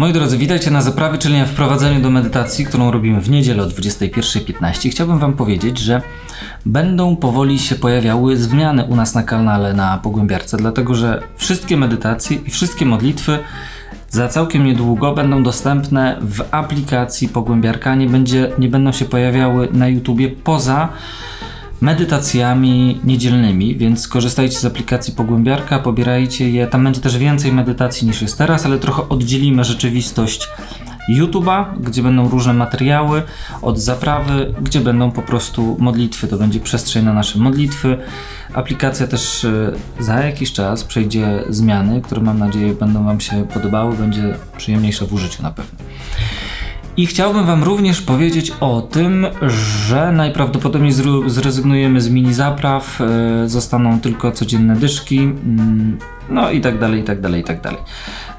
Moi drodzy, witajcie na zaprawie, czyli na wprowadzeniu do medytacji, którą robimy w niedzielę o 21.15. Chciałbym Wam powiedzieć, że będą powoli się pojawiały zmiany u nas na kanale na Pogłębiarce, dlatego że wszystkie medytacje i wszystkie modlitwy za całkiem niedługo będą dostępne w aplikacji Pogłębiarka, nie, będzie, nie będą się pojawiały na YouTubie poza medytacjami niedzielnymi, więc korzystajcie z aplikacji Pogłębiarka, pobierajcie je. Tam będzie też więcej medytacji niż jest teraz, ale trochę oddzielimy rzeczywistość YouTube'a, gdzie będą różne materiały, od zaprawy, gdzie będą po prostu modlitwy. To będzie przestrzeń na nasze modlitwy. Aplikacja też e, za jakiś czas przejdzie zmiany, które mam nadzieję będą Wam się podobały, będzie przyjemniejsza w użyciu na pewno. I chciałbym Wam również powiedzieć o tym, że najprawdopodobniej zrezygnujemy z mini zapraw, e, zostaną tylko codzienne dyszki, mm, no i tak dalej, i tak dalej, i tak dalej.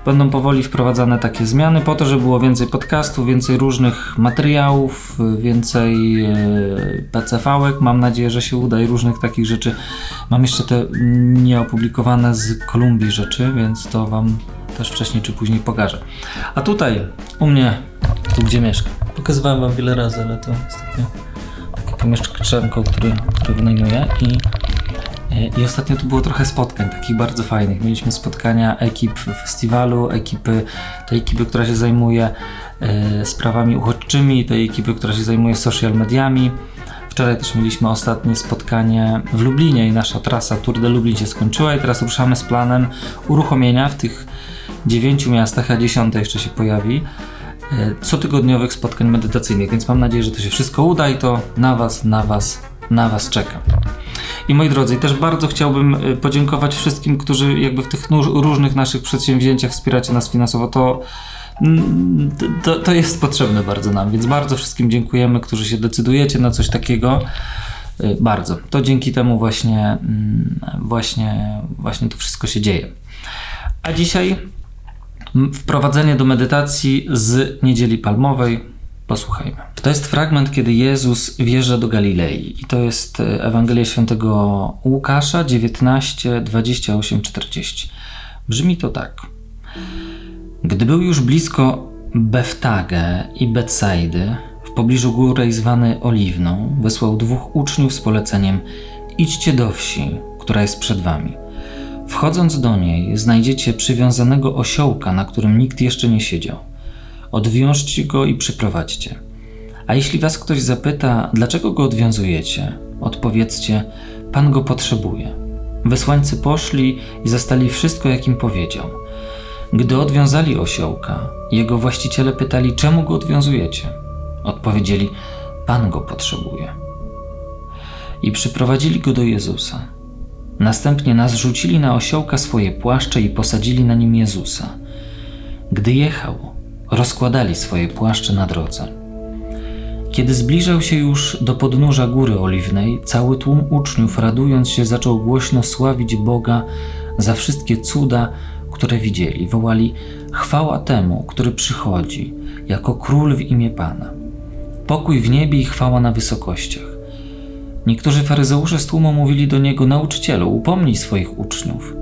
Będą powoli wprowadzane takie zmiany po to, żeby było więcej podcastów, więcej różnych materiałów, więcej e, PCV-ek. Mam nadzieję, że się uda i różnych takich rzeczy. Mam jeszcze te nieopublikowane z Kolumbii rzeczy, więc to Wam też wcześniej czy później pokażę. A tutaj, u mnie, tu gdzie mieszkam, pokazywałem Wam wiele razy, ale to ostatnio takie pomieszczenko, który, który wynajmuję i i ostatnio tu było trochę spotkań, takich bardzo fajnych. Mieliśmy spotkania ekip festiwalu, ekipy, tej ekipy, która się zajmuje e, sprawami uchodźczymi, tej ekipy, która się zajmuje social mediami. Wczoraj też mieliśmy ostatnie spotkanie w Lublinie i nasza trasa Tour de Lublin się skończyła i teraz ruszamy z planem uruchomienia w tych dziewięciu miastach, a dziesiąte jeszcze się pojawi, e, cotygodniowych spotkań medytacyjnych, więc mam nadzieję, że to się wszystko uda i to na Was, na Was, na Was czekam. I moi drodzy, też bardzo chciałbym y, podziękować wszystkim, którzy jakby w tych różnych naszych przedsięwzięciach wspieracie nas finansowo. To, to, to jest potrzebne bardzo nam, więc bardzo wszystkim dziękujemy, którzy się decydujecie na coś takiego. Y, Bardzo. To dzięki temu właśnie, mm, właśnie, właśnie to wszystko się dzieje. A dzisiaj wprowadzenie do medytacji z Niedzieli Palmowej. Posłuchajmy. To jest fragment, kiedy Jezus wjeżdża do Galilei. I to jest e, Ewangelia Świętego Łukasza 19, 28, 40. Brzmi to tak. Gdy był już blisko Beftagę i Betsaidy, w pobliżu góry zwanej Oliwną, wysłał dwóch uczniów z poleceniem idźcie do wsi, która jest przed wami. Wchodząc do niej, znajdziecie przywiązanego osiołka, na którym nikt jeszcze nie siedział. Odwiążcie go i przyprowadźcie. A jeśli was ktoś zapyta, dlaczego go odwiązujecie, odpowiedzcie: Pan go potrzebuje. Wysłańcy poszli i zastali wszystko, jak im powiedział. Gdy odwiązali osiołka, jego właściciele pytali, czemu go odwiązujecie? Odpowiedzieli: Pan go potrzebuje. I przyprowadzili go do Jezusa. Następnie nas rzucili na osiołka swoje płaszcze i posadzili na nim Jezusa. Gdy jechał, rozkładali swoje płaszcze na drodze. Kiedy zbliżał się już do podnóża góry oliwnej, cały tłum uczniów, radując się, zaczął głośno sławić Boga za wszystkie cuda, które widzieli. Wołali: Chwała temu, który przychodzi, jako król w imię Pana. Pokój w niebie i chwała na wysokościach. Niektórzy faryzeusze z tłumu mówili do niego: Nauczycielu, upomnij swoich uczniów.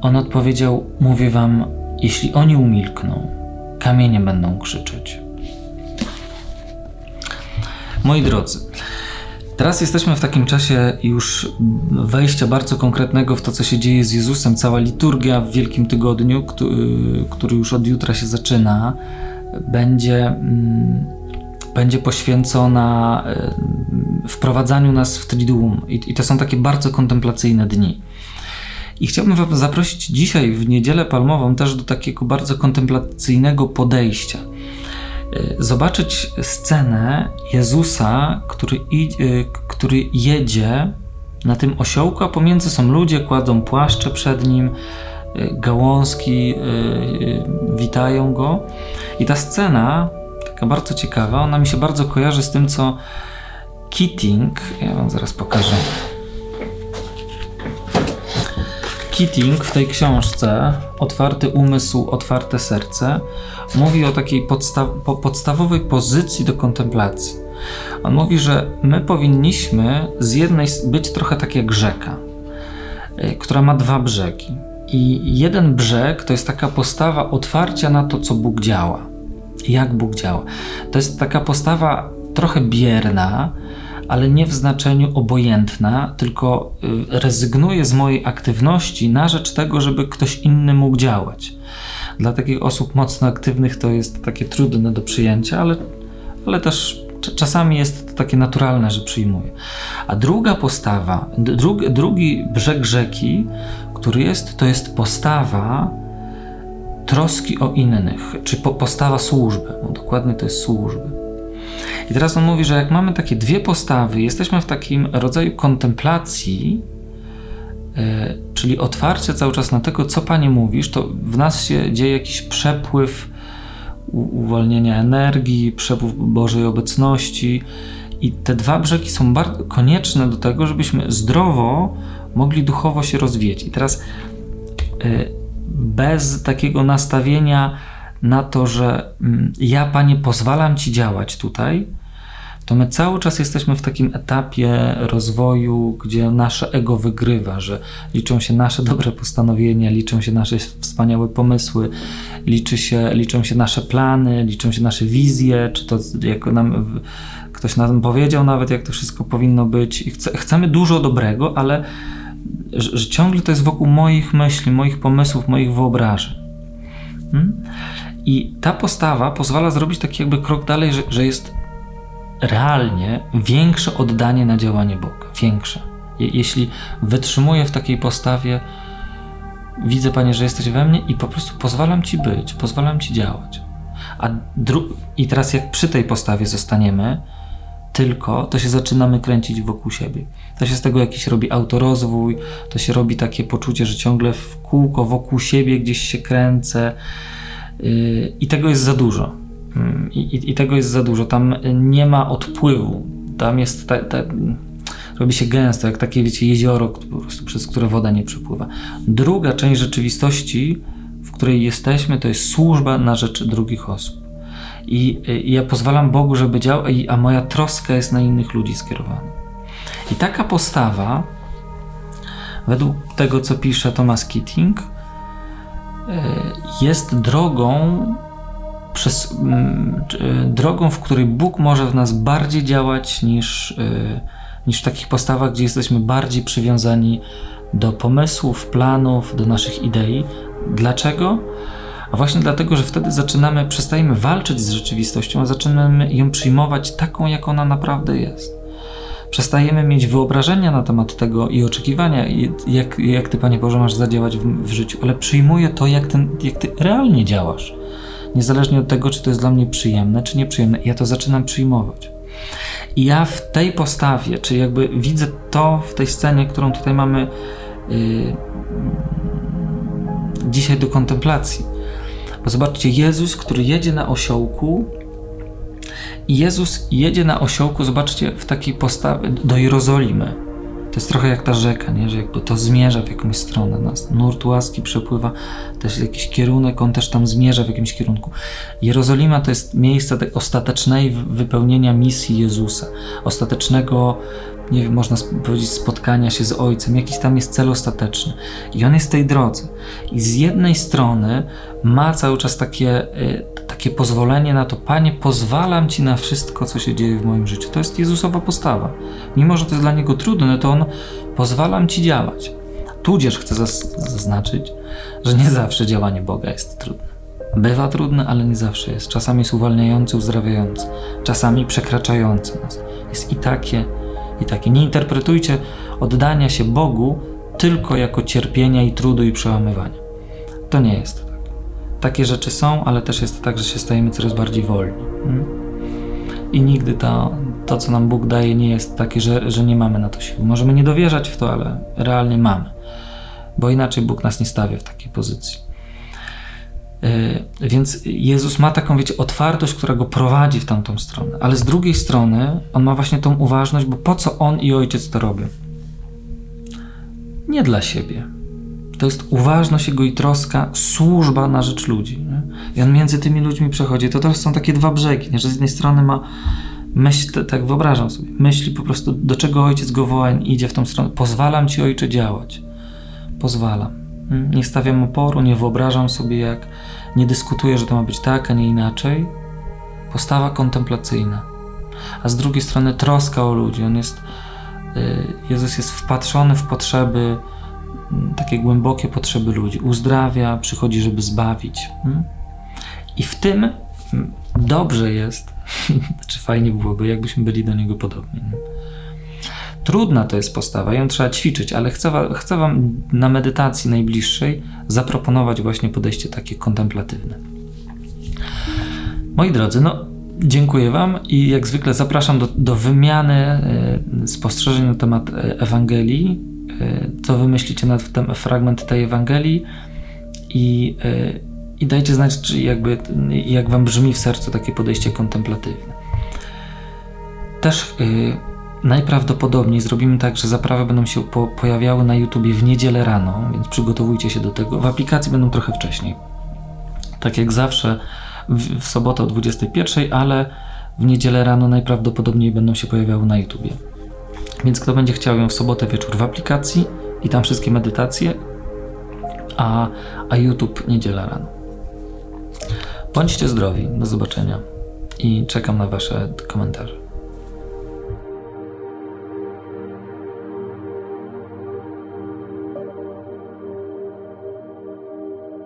On odpowiedział: Mówię wam, jeśli oni umilkną, kamienie będą krzyczeć. Moi drodzy, teraz jesteśmy w takim czasie już wejścia bardzo konkretnego w to, co się dzieje z Jezusem. Cała liturgia w Wielkim Tygodniu, który, już od jutra się zaczyna, będzie, mm, będzie poświęcona y, wprowadzaniu nas w Triduum. I, I to są takie bardzo kontemplacyjne dni. I chciałbym Wam zaprosić dzisiaj, w Niedzielę Palmową, też do takiego bardzo kontemplacyjnego podejścia. Y, Zobaczyć scenę Jezusa, który, i- y, który jedzie na tym osiołku, a pomiędzy są ludzie, kładą płaszcze przed nim, y, gałązki y, witają go. I ta scena, taka bardzo ciekawa, ona mi się bardzo kojarzy z tym, co Keating, ja Wam zaraz pokażę. Keating w tej książce Otwarty umysł, otwarte serce mówi o takiej podsta- po- podstawowej pozycji do kontemplacji. On mówi, że my powinniśmy z jednej być trochę tak jak rzeka, y, która ma dwa brzegi. I jeden brzeg to jest taka postawa otwarcia na to, co Bóg działa. Jak Bóg działa. To jest taka postawa trochę bierna, ale nie w znaczeniu obojętna, tylko y, rezygnuje z mojej aktywności na rzecz tego, żeby ktoś inny mógł działać. Dla takich osób mocno aktywnych to jest takie trudne do przyjęcia, ale, ale też czasami jest to takie naturalne, że przyjmuje. A druga postawa, drugi, drugi brzeg rzeki, który jest, to jest postawa troski o innych, czy po, postawa służby. Dokładnie to jest służby. I teraz on mówi, że jak mamy takie dwie postawy, jesteśmy w takim rodzaju kontemplacji, yy, czyli otwarcie cały czas na tego, co Panie mówisz, to w nas się dzieje jakiś przepływ uwolnienia energii, przepływ Bożej obecności. I te dwa brzegi są bardzo konieczne do tego, żebyśmy zdrowo mogli duchowo się rozwijać. I teraz yy, bez takiego nastawienia na to, że mm, ja, Panie, pozwalam Ci działać tutaj, to my cały czas jesteśmy w takim etapie rozwoju, gdzie nasze ego wygrywa, że liczą się nasze dobre postanowienia, liczą się nasze wspaniałe pomysły, liczy się, liczą się nasze plany, liczą się nasze wizje, czy to jak nam ktoś nam powiedział nawet, jak to wszystko powinno być. Chce, chcemy dużo dobrego, ale że, że, ciągle to jest wokół moich myśli, moich pomysłów, moich wyobrażeń. Hmm? I ta postawa pozwala zrobić taki jakby krok dalej, że, że jest realnie większe oddanie na działanie Boga. Większe. Je, jeśli wytrzymuję w takiej postawie, widzę, Panie, że jesteś we mnie i po prostu pozwalam Ci być, pozwalam Ci działać. A I teraz, jak przy tej postawie zostaniemy, tylko, to się zaczynamy kręcić wokół siebie. To się z tego jakiś robi autorozwój, to się robi takie poczucie, że ciągle w kółko wokół siebie gdzieś się kręcę. Yy, I tego jest za dużo. Yy, I, I, tego jest za dużo. Tam nie ma odpływu. Tam jest. Ta, robi się gęsto, jak takie, wiecie, jezioro, przez które woda nie przepływa. Druga część rzeczywistości, w której jesteśmy, to jest służba na rzecz drugich osób. I, I, ja pozwalam Bogu, żeby działał, a moja troska jest na innych ludzi skierowana. I taka postawa, według tego, co pisze Thomas Keating, jest drogą, przez, e, drogą, w której Bóg może w nas bardziej działać niż, e, niż w takich postawach, gdzie jesteśmy bardziej przywiązani do pomysłów, planów, do naszych idei. Dlaczego? A właśnie dlatego, że wtedy zaczynamy, przestajemy walczyć z rzeczywistością, a zaczynamy ją przyjmować taką, jak ona naprawdę jest. Przestajemy mieć wyobrażenia na temat tego i oczekiwania, jak, jak Ty, Panie Boże, masz zadziałać w, w życiu, ale przyjmuję to, jak, ten, jak Ty realnie działasz. Niezależnie od tego, czy to jest dla mnie przyjemne, czy nieprzyjemne. Ja to zaczynam przyjmować. I ja w tej postawie, czy jakby widzę to w tej scenie, którą tutaj mamy yy, dzisiaj do kontemplacji. Bo zobaczcie, Jezus, który jedzie na osiołku, Jezus jedzie na osiołku, zobaczcie, w takiej postawie do Jerozolimy. To jest trochę jak ta rzeka, nie? że jakby to zmierza w jakąś stronę nas. Nurt łaski przepływa też jakiś kierunek, on też tam zmierza w jakimś kierunku. Jerozolima to jest miejsce ostatecznej wypełnienia misji Jezusa, ostatecznego nie wiem, można powiedzieć, spotkania się z Ojcem, jakiś tam jest cel ostateczny. I on jest w tej drodze. I z jednej strony ma cały czas takie, y, takie pozwolenie na to, Panie, pozwalam Ci na wszystko, co się dzieje w moim życiu. To jest Jezusowa postawa. Mimo, że to jest dla Niego trudne, to On pozwalam Ci działać. Tudzież chcę zaznaczyć, że nie zawsze działanie Boga jest trudne. Bywa trudne, ale nie zawsze jest. Czasami jest uwalniające, uzdrawiające, czasami przekraczające nas. Jest i takie, i takie. Nie interpretujcie oddania się Bogu tylko jako cierpienia i trudu i przełamywania. To nie jest tak. Takie rzeczy są, ale też jest tak, że się stajemy coraz bardziej wolni. Hmm? I nigdy to, to, co nam Bóg daje, nie jest takie, że, że nie mamy na to siły. Możemy nie dowierzać w to, ale realnie mamy, bo inaczej Bóg nas nie stawia w takiej pozycji. E, więc Jezus ma taką, wiecie, otwartość, która go prowadzi w tamtą stronę, ale z drugiej strony on ma właśnie tą uważność, bo po co on i ojciec to robią? Nie dla siebie. To jest uważność jego i troska, służba na rzecz ludzi. Nie? I on między tymi ludźmi przechodzi. To też są takie dwa brzegi, nie? że z jednej strony ma myśl, tak wyobrażam sobie, myśli po prostu, do czego ojciec go woła idzie w tą stronę. Pozwalam ci, ojcze, działać. Pozwalam Mm, Nie stawiam oporu, nie wyobrażam sobie jak, nie dyskutuję, że to ma być tak, a nie inaczej. Postawa kontemplacyjna. A z drugiej strony troska o ludzi. On jest, y, Jezus jest wpatrzony w potrzeby, mm, takie głębokie potrzeby ludzi. Uzdrawia, przychodzi, żeby zbawić. mm. I w tym dobrze jest, czy fajnie byłoby, jakbyśmy byli do niego podobni. Trudna to jest postawa, ją trzeba ćwiczyć, ale chcę, chcę Wam na medytacji najbliższej zaproponować właśnie podejście takie kontemplatywnne. Moi drodzy, no dziękuję Wam i jak zwykle zapraszam do, do wymiany e, spostrzeżeń na temat e, Ewangelii. E, co Wy myślicie na ten fragment tej Ewangelii i, e, i dajcie znać, czy jakby, jak Wam brzmi w sercu takie podejście kontemplatywne. Też y, najprawdopodobniej zrobimy tak, że zaprawy będą się po, pojawiały na YouTubie w niedzielę rano, więc przygotowujcie się do tego. W aplikacji będą trochę wcześniej. Tak jak zawsze w, w sobotę o 21, ale w niedzielę rano najprawdopodobniej będą się pojawiały na YouTubie. Więc kto będzie chciał ją w sobotę wieczór w aplikacji i tam wszystkie medytacje, a, a YouTube niedziela rano. Bądźcie zdrowi, do zobaczenia i czekam na Wasze komentarze.